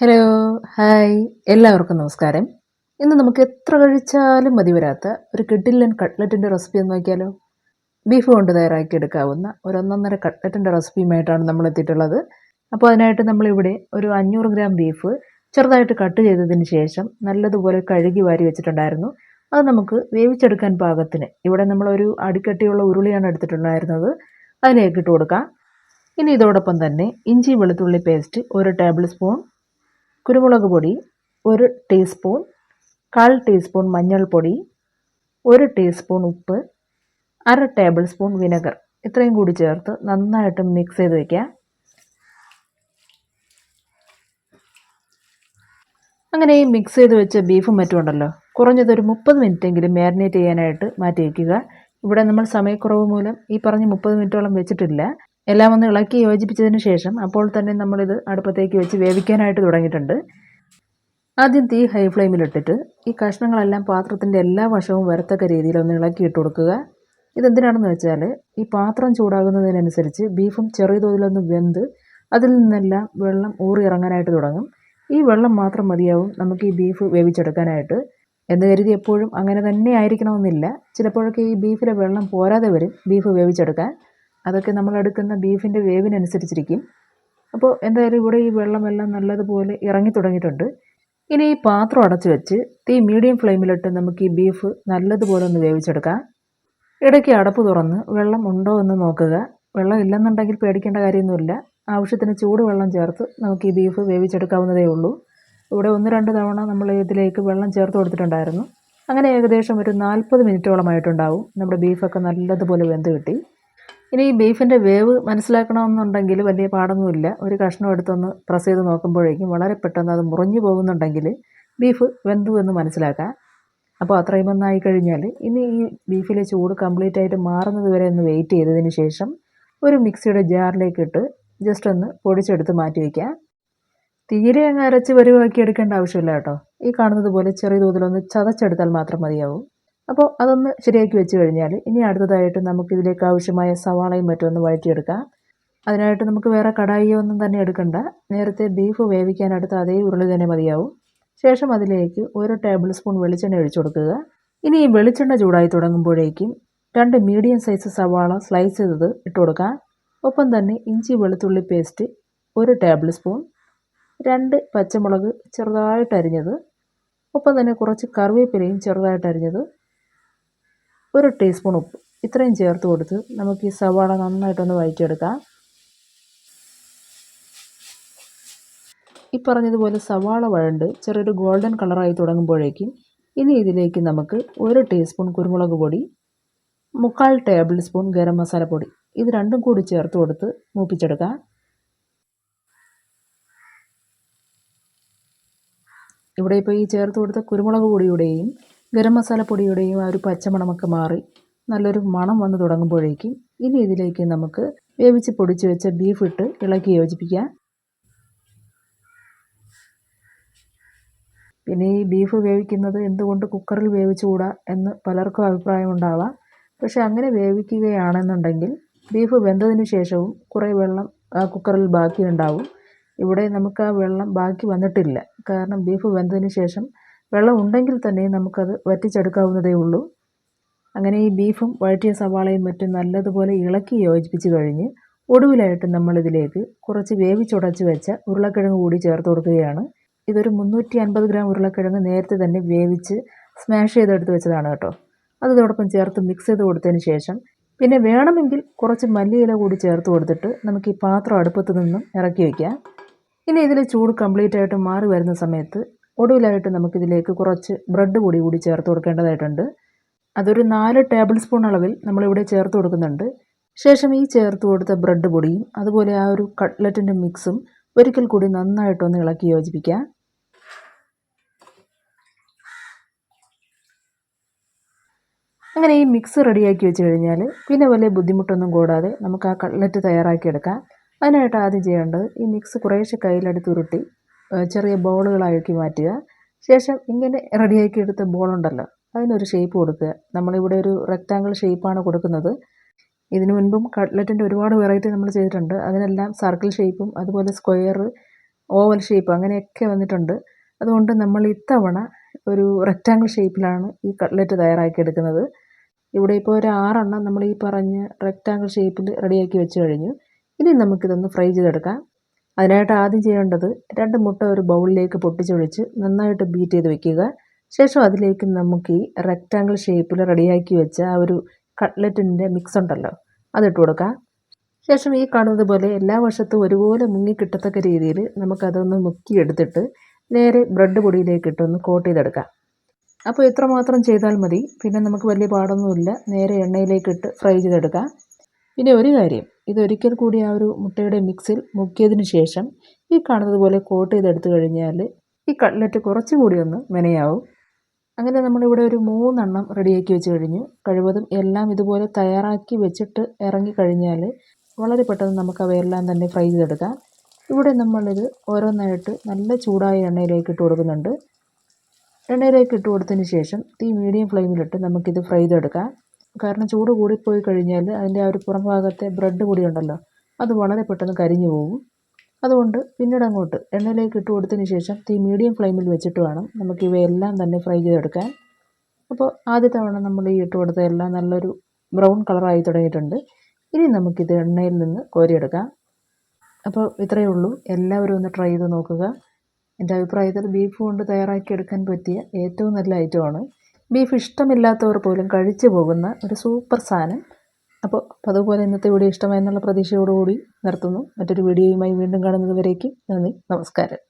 Hello hi. എല്ലാവർക്കും നമസ്കാരം. ഇന്ന് നമുക്ക് എത്ര കഴിച്ചാലും മതി വരാത്ത ഒരു കിഡില്ലൻ കട്ട്ലറ്റിന്റെ റെസിപ്പി ഒന്ന് നോക്കിയാലോ? ബീഫ് കൊണ്ട് തയ്യാറാക്കി എടുക്കാവുന്ന ഒരു ഒന്നൊന്നര കട്ട്ലറ്റിന്റെ റെസിപ്പിയുമായിട്ടാണ് നമ്മൾ എത്തിയിട്ടുള്ളത്. അപ്പോൾ അതിനായിട്ട് നമ്മളിവിടെ ഒരു അഞ്ഞൂറ് ഗ്രാം ബീഫ് ചെറുതായിട്ട് കട്ട് ചെയ്തതിന് ശേഷം നല്ലതുപോലെ കഴുകി വാരി വെച്ചിട്ടുണ്ടായിരുന്നു. അത് നമുക്ക് വേവിച്ചെടുക്കാൻ പാകത്തിന് ഇവിടെ നമ്മളൊരു അടിക്കട്ടിയുള്ള ഉരുളിയാണ് എടുത്തിട്ടുണ്ടായിരുന്നത്. അതിലേക്ക് ഇട്ട് കൊടുക്കാം. ഇനി ഇതോടൊപ്പം തന്നെ ഇഞ്ചി വെളുത്തുള്ളി പേസ്റ്റ് ഒരു ടേബിൾ സ്പൂൺ കുരുമുളക് പൊടി ഒരു ടീസ്പൂൺ കാൽ ടീസ്പൂൺ മഞ്ഞൾപ്പൊടി ഒരു ടീസ്പൂൺ ഉപ്പ് അര ടേബിൾ സ്പൂൺ വിനെഗർ. ഇത്രയും കൂടി ചേർത്ത് നന്നായിട്ട് മിക്സ് ചെയ്ത് വയ്ക്കുക അങ്ങനെ ഈ മിക്സ് ചെയ്ത് വെച്ച ബീഫും മറ്റുമുണ്ടല്ലോ കുറഞ്ഞത് കുറഞ്ഞതൊരു മുപ്പത് മിനിറ്റെങ്കിലും മാരിനേറ്റ് ചെയ്യാനായിട്ട് മാറ്റി വയ്ക്കുക ഇവിടെ നമ്മൾ സമയക്കുറവ് മൂലം ഈ പറഞ്ഞ് മുപ്പത് മിനിറ്റോളം വെച്ചിട്ടില്ല. എല്ലാം ഒന്ന് ഇളക്കി യോജിപ്പിച്ചതിന് ശേഷം അപ്പോൾ തന്നെ നമ്മളിത് അടുപ്പത്തേക്ക് വെച്ച് വേവിക്കാനായിട്ട് തുടങ്ങിയിട്ടുണ്ട്. ആദ്യം തീ ഹൈ ഫ്ലെയിമിലിട്ടിട്ട് ഈ കഷ്ണങ്ങളെല്ലാം പാത്രത്തിന്റെ എല്ലാ വശവും വരത്തക്ക രീതിയിൽ ഒന്ന് ഇളക്കി ഇട്ട് കൊടുക്കുക. ഇതെന്തിനാണെന്ന് വെച്ചാൽ ഈ പാത്രം ചൂടാകുന്നതിനനുസരിച്ച് ബീഫും ചെറിയ തോതിലൊന്ന് വെന്ത് അതിൽ നിന്നെല്ലാം വെള്ളം ഊറി ഇറങ്ങാനായിട്ട് തുടങ്ങും. ഈ വെള്ളം മാത്രം മതിയാവും നമുക്ക് ഈ ബീഫ് വേവിച്ചെടുക്കാനായിട്ട്. എന്ന് കരുതി എപ്പോഴും അങ്ങനെ തന്നെ ആയിരിക്കണമെന്നില്ല. ചിലപ്പോഴൊക്കെ ഈ ബീഫിലെ വെള്ളം പോരാതെ വരും ബീഫ് വേവിച്ചെടുക്കാൻ. അതൊക്കെ നമ്മൾ എടുക്കുന്ന ബീഫിന്റെ വേവിനനുസരിച്ചിരിക്കും. അപ്പോൾ എന്തായാലും ഇവിടെ ഈ വെള്ളമെല്ലാം നല്ലതുപോലെ ഇറങ്ങി തുടങ്ങിയിട്ടുണ്ട്. ഇനി ഈ പാത്രം അടച്ചു വെച്ച് തീ മീഡിയം ഫ്ലെയിമിലിട്ട് നമുക്ക് ഈ ബീഫ് നല്ലതുപോലെ ഒന്ന് വേവിച്ചെടുക്കാം. ഇടയ്ക്ക് അടപ്പ് തുറന്ന് വെള്ളം ഉണ്ടോ എന്ന് നോക്കുക. വെള്ളം ഇല്ലെന്നുണ്ടെങ്കിൽ പേടിക്കേണ്ട കാര്യമൊന്നുമില്ല. ആവശ്യത്തിന് ചൂടുവെള്ളം ചേർത്ത് നമുക്ക് ഈ ബീഫ് വേവിച്ചെടുക്കാവുന്നതേ ഉള്ളൂ. ഇവിടെ ഒന്ന് രണ്ട് തവണ നമ്മൾ ഇതിലേക്ക് വെള്ളം ചേർത്ത് കൊടുത്തിട്ടുണ്ടായിരുന്നു. അങ്ങനെ ഏകദേശം ഒരു നാൽപ്പത് മിനിറ്റോളമായിട്ടുണ്ടാവും നമ്മുടെ ബീഫൊക്കെ നല്ലതുപോലെ വെന്ത് കിട്ടി. ഇനി ഈ ബീഫിന്റെ വേവ് മനസ്സിലാക്കണമെന്നുണ്ടെങ്കിൽ വലിയ പാടൊന്നുമില്ല. ഒരു കഷ്ണം എടുത്തൊന്ന് പ്രസ് ചെയ്ത് നോക്കുമ്പോഴേക്കും വളരെ പെട്ടെന്ന് അത് മുറിഞ്ഞു പോകുന്നുണ്ടെങ്കിൽ ബീഫ് വെന്തു എന്ന് മനസ്സിലാക്കാം. അപ്പോൾ അത്രയും ഒന്നായി കഴിഞ്ഞാൽ ഇനി ഈ ബീഫിലെ ചൂട് കംപ്ലീറ്റ് ആയിട്ട് മാറുന്നത് വരെ ഒന്ന് വെയിറ്റ് ചെയ്തതിന് ശേഷം ഒരു മിക്സിയുടെ ജാറിലേക്ക് ഇട്ട് ജസ്റ്റ് ഒന്ന് പൊടിച്ചെടുത്ത് മാറ്റി വയ്ക്കാം തീരെ അങ്ങ് അരച്ച് വരുവാക്കി എടുക്കേണ്ട ആവശ്യമില്ല കേട്ടോ. ഈ കാണുന്നത് പോലെ ചെറിയ തോതിലൊന്ന് ചതച്ചെടുത്താൽ മാത്രം മതിയാവും. അപ്പോൾ അതൊന്ന് ശരിയാക്കി വെച്ച് കഴിഞ്ഞാൽ ഇനി അടുത്തതായിട്ട് നമുക്ക് ഇതിലേക്ക് ആവശ്യമായ സവാളയും മറ്റും ഒന്ന് വഴറ്റിയെടുക്കാം. അതിനായിട്ട് നമുക്ക് വേറെ കടായിയോ ഒന്നും തന്നെ എടുക്കണ്ട. നേരത്തെ ബീഫ് വേവിക്കാൻ എടുത്ത അതേ ഉരുളി തന്നെ മതിയാവും. ശേഷം അതിലേക്ക് ഒരു ടേബിൾ സ്പൂൺ വെളിച്ചെണ്ണ ഒഴിച്ചു കൊടുക്കുക. ഇനി ഈ വെളിച്ചെണ്ണ ചൂടായി തുടങ്ങുമ്പോഴേക്കും രണ്ട് മീഡിയം സൈസ് സവാള സ്ലൈസ് ചെയ്തത് ഇട്ട് കൊടുക്കാം ഒപ്പം തന്നെ ഇഞ്ചി വെളുത്തുള്ളി പേസ്റ്റ് ഒരു ടേബിൾ സ്പൂൺ രണ്ട് പച്ചമുളക് ചെറുതായിട്ട് അരിഞ്ഞത് ഒപ്പം തന്നെ കുറച്ച് കറിവേപ്പിലയും ചെറുതായിട്ട് അരിഞ്ഞത് ഒരു ടീസ്പൂൺ ഉപ്പ് ഇത്രയും ചേർത്ത് കൊടുത്ത് നമുക്ക് ഈ സവാള നന്നായിട്ടൊന്ന് വഴറ്റിയെടുക്കാം. ഈ പറഞ്ഞതുപോലെ സവാള വഴണ്ട് ചെറിയൊരു ഗോൾഡൻ കളറായി തുടങ്ങുമ്പോഴേക്കും ഇനി ഇതിലേക്ക് നമുക്ക് ഒരു ടീസ്പൂൺ കുരുമുളക് പൊടി മുക്കാൽ ടേബിൾ സ്പൂൺ ഗരം മസാല പൊടി ഇത് രണ്ടും കൂടി ചേർത്ത് കൊടുത്ത് മൂപ്പിച്ചെടുക്കാം. ഇവിടെ ഇപ്പോൾ ഈ ചേർത്ത് കൊടുത്ത കുരുമുളക് പൊടിയുടെയും ഗരം മസാല പൊടിയുടെയും ആ ഒരു പച്ചമണമൊക്കെ മാറി നല്ലൊരു മണം വന്ന് തുടങ്ങുമ്പോഴേക്കും ഇനി ഇതിലേക്ക് നമുക്ക് വേവിച്ച് പൊടിച്ച് വെച്ച ബീഫ് ഇട്ട് ഇളക്കി യോജിപ്പിക്കാം. പിന്നെ ഈ ബീഫ് വേവിക്കുന്നത് എന്തുകൊണ്ട് കുക്കറിൽ വേവിച്ചുകൂടാ എന്ന് പലർക്കും അഭിപ്രായം ഉണ്ടാവാം. പക്ഷേ അങ്ങനെ വേവിക്കുകയാണെന്നുണ്ടെങ്കിൽ ബീഫ് വെന്തതിന് ശേഷവും കുറേ വെള്ളം ആ കുക്കറിൽ ബാക്കിയുണ്ടാവും. ഇവിടെ നമുക്ക് ആ വെള്ളം ബാക്കി വന്നിട്ടില്ല. കാരണം ബീഫ് വെന്തതിന് ശേഷം വെള്ളം ഉണ്ടെങ്കിൽ തന്നെ നമുക്കത് വറ്റിച്ചെടുക്കാവുന്നതേ ഉള്ളൂ. അങ്ങനെ ഈ ബീഫും വഴറ്റിയ സവാളയും മറ്റും നല്ലതുപോലെ ഇളക്കി യോജിപ്പിച്ച് കഴിഞ്ഞ് ഒടുവിലായിട്ട് നമ്മളിതിലേക്ക് കുറച്ച് വേവിച്ചുടച്ച് വെച്ച ഉരുളക്കിഴങ്ങ് കൂടി ചേർത്ത് കൊടുക്കുകയാണ്. ഇതൊരു മുന്നൂറ്റി അൻപത് ഗ്രാം ഉരുളക്കിഴങ്ങ് നേരത്തെ തന്നെ വേവിച്ച് സ്മാഷ് ചെയ്തെടുത്ത് വെച്ചതാണ് കേട്ടോ. അത് ചേർത്ത് മിക്സ് ചെയ്ത് കൊടുത്തതിന് ശേഷം പിന്നെ വേണമെങ്കിൽ കുറച്ച് മല്ലിയില കൂടി ചേർത്ത് കൊടുത്തിട്ട് നമുക്ക് ഈ പാത്രം അടുപ്പത്ത് നിന്നും ഇറക്കി വയ്ക്കാം ഇനി ഇതിൽ ചൂട് കംപ്ലീറ്റ് ആയിട്ട് മാറി വരുന്ന സമയത്ത് ഒടുവിലായിട്ട് നമുക്കിതിലേക്ക് കുറച്ച് ബ്രെഡ് പൊടി കൂടി ചേർത്ത് കൊടുക്കേണ്ടതായിട്ടുണ്ട്. അതൊരു നാല് ടേബിൾ സ്പൂൺ അളവിൽ നമ്മളിവിടെ ചേർത്ത് കൊടുക്കുന്നുണ്ട്. ശേഷം ഈ ചേർത്ത് കൊടുത്ത ബ്രെഡ് പൊടിയും അതുപോലെ ആ ഒരു കട്ട്ലറ്റിന്റെ മിക്സും ഒരിക്കൽ കൂടി നന്നായിട്ടൊന്ന് ഇളക്കി യോജിപ്പിക്കാം അങ്ങനെ ഈ മിക്സ് റെഡിയാക്കി വെച്ച് കഴിഞ്ഞാൽ പിന്നെ വലിയ ബുദ്ധിമുട്ടൊന്നും കൂടാതെ നമുക്ക് ആ കട്ട്ലറ്റ് തയ്യാറാക്കിയെടുക്കാം. അതിനായിട്ട് ആദ്യം ചെയ്യേണ്ടത് ഈ മിക്സ് കുറേശ്ശെ കയ്യിലെടുത്ത് ഉരുട്ടി ചെറിയ ബോളുകളാക്കി മാറ്റുക. ശേഷം ഇങ്ങനെ റെഡിയാക്കി എടുത്ത ബോളുണ്ടല്ലോ അതിനൊരു ഷേപ്പ് കൊടുക്കുക. നമ്മളിവിടെ ഒരു റെക്റ്റാങ്കിൾ ഷേപ്പാണ് കൊടുക്കുന്നത്. ഇതിനു മുൻപും കട്ട്ലറ്റിന്റെ ഒരുപാട് വെറൈറ്റി നമ്മൾ ചെയ്തിട്ടുണ്ട്. അതിനെല്ലാം സർക്കിൾ ഷേപ്പും അതുപോലെ സ്ക്വയർ ഓവൽ ഷേപ്പ് അങ്ങനെയൊക്കെ വന്നിട്ടുണ്ട്. അതുകൊണ്ട് നമ്മൾ ഇത്തവണ ഒരു റെക്റ്റാങ്കിൾ ഷേപ്പിലാണ് ഈ കട്ട്ലറ്റ് തയ്യാറാക്കിയെടുക്കുന്നത് ഇവിടെ ഇപ്പോൾ ഒരു ആറെണ്ണം നമ്മൾ ഈ പറഞ്ഞ റെക്റ്റാങ്കിൾ ഷേപ്പിൽ റെഡിയാക്കി വെച്ച് കഴിഞ്ഞു. ഇനി നമുക്കിതൊന്ന് ഫ്രൈ ചെയ്തെടുക്കാം. അതിനായിട്ട് ആദ്യം ചെയ്യേണ്ടത് രണ്ട് മുട്ട ഒരു ബൗളിലേക്ക് പൊട്ടിച്ചൊഴിച്ച് നന്നായിട്ട് ബീറ്റ് ചെയ്ത് വെക്കുക. ശേഷം അതിലേക്ക് നമുക്ക് ഈ റെക്റ്റാങ്കിൾ ഷേപ്പിൽ റെഡിയാക്കി വെച്ച ആ ഒരു കട്ട്ലറ്റിന്റെ മിക്സ് ഉണ്ടല്ലോ അതിട്ട് കൊടുക്കാം. ശേഷം ഈ കാണുന്നത് പോലെ എല്ലാ വശത്തും ഒരുപോലെ മുങ്ങി കിട്ടത്തക്ക രീതിയിൽ നമുക്കതൊന്ന് മുക്കിയെടുത്തിട്ട് നേരെ ബ്രെഡ് പൊടിയിലേക്ക് ഇട്ടൊന്ന് കോട്ട് ചെയ്തെടുക്കാം. അപ്പോൾ ഇത്ര മാത്രം ചെയ്താൽ മതി. പിന്നെ നമുക്ക് വലിയ പാടൊന്നുമില്ല. നേരെ എണ്ണയിലേക്ക് ഇട്ട് ഫ്രൈ ചെയ്തെടുക്കാം. പിന്നെ ഒരു കാര്യം ഇതൊരിക്കൽ കൂടി ആ ഒരു മുട്ടയുടെ മിക്സിൽ മുക്കിയതിന് ശേഷം ഈ കാണുന്നത് പോലെ കോട്ട് ചെയ്തെടുത്ത് കഴിഞ്ഞാൽ ഈ കട്ട്ലറ്റ് കുറച്ചും കൂടി ഒന്ന് മെനയാവും. അങ്ങനെ നമ്മളിവിടെ ഒരു മൂന്നെണ്ണം റെഡിയാക്കി വെച്ച് കഴിഞ്ഞു. കഴിവതും എല്ലാം ഇതുപോലെ തയ്യാറാക്കി വെച്ചിട്ട് ഇറങ്ങി കഴിഞ്ഞാൽ വളരെ പെട്ടെന്ന് നമുക്ക് അവയെല്ലാം തന്നെ ഫ്രൈ ചെയ്തെടുക്കാം. ഇവിടെ നമ്മളിത് ഓരോന്നായിട്ട് നല്ല ചൂടായ എണ്ണയിലേക്ക് ഇട്ട് കൊടുക്കുന്നുണ്ട്. എണ്ണയിലേക്ക് ഇട്ട് കൊടുത്തതിന് ശേഷം തീ മീഡിയം ഫ്ലെയിമിലിട്ട് നമുക്കിത് ഫ്രൈ ചെയ്തെടുക്കാം. കാരണം ചൂട് കൂടിപ്പോയി കഴിഞ്ഞാൽ അതിന്റെ ആ ഒരു പുറം ഭാഗത്തെ ബ്രെഡ് കൂടി ഉണ്ടല്ലോ അത് വളരെ പെട്ടെന്ന് കരിഞ്ഞു പോകും. അതുകൊണ്ട് പിന്നീട് അങ്ങോട്ട് എണ്ണയിലേക്ക് ഇട്ട് കൊടുത്തതിന് ശേഷം തീ മീഡിയം ഫ്ലെയിമിൽ വെച്ചിട്ട് വേണം നമുക്ക് ഇവയെല്ലാം തന്നെ ഫ്രൈ ചെയ്തെടുക്കാൻ. അപ്പോൾ ആദ്യ തവണ നമ്മൾ ഈ ഇട്ട് കൊടുത്ത എല്ലാം നല്ലൊരു ബ്രൗൺ കളറായി തുടങ്ങിയിട്ടുണ്ട്. ഇനി നമുക്കിത് എണ്ണയിൽ നിന്ന് കോരിയെടുക്കാം. അപ്പോൾ ഇത്രയേ ഉള്ളൂ. എല്ലാവരും ഒന്ന് ട്രൈ ചെയ്ത് നോക്കുക. എന്റെ അഭിപ്രായത്തിൽ ബീഫ് കൊണ്ട് തയ്യാറാക്കിയെടുക്കാൻ പറ്റിയ ഏറ്റവും നല്ല ഐറ്റമാണ് ബീഫ് ഇഷ്ടമില്ലാത്തവർ പോലും കഴിച്ചു പോകുന്ന ഒരു സൂപ്പർ സാധനം. അപ്പോൾ അതുപോലെ ഇന്നത്തെ വീഡിയോ ഇഷ്ടമായെന്നുള്ള പ്രതീക്ഷയോടുകൂടി നിർത്തുന്നു. മറ്റൊരു വീഡിയോയുമായി വീണ്ടും കാണുന്നത് വരേക്കും നന്ദി. നമസ്കാരം.